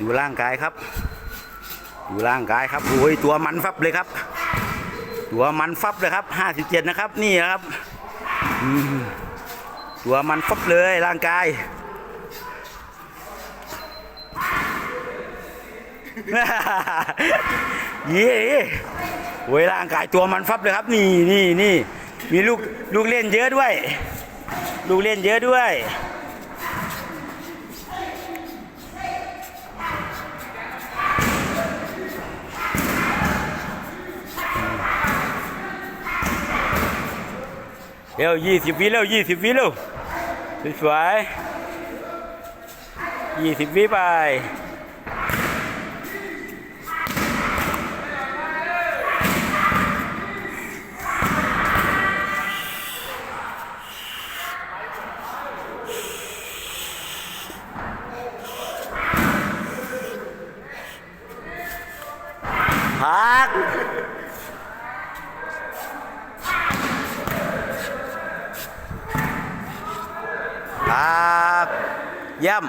ดูร่างกายครับ ดูร่างกายครับโอ้ยตัวมันฟับเลยครับ ตัวมันฟับเลยครับห้าสิบเจ็ดนะครับ นี่นะครับตัวมันฟับเลยร่างกายเย่โอ้ยร่างกายตัวมันฟับเลยครับ นี่นี่นี่มีลูกลูกเล่นเยอะด้วย ลูกเล่นเยอะด้วย เร็วยี่สิบวิเร็วยี่สิบวิเร็วสวยยี่สิบวิไปพัก ครับเยี่ยม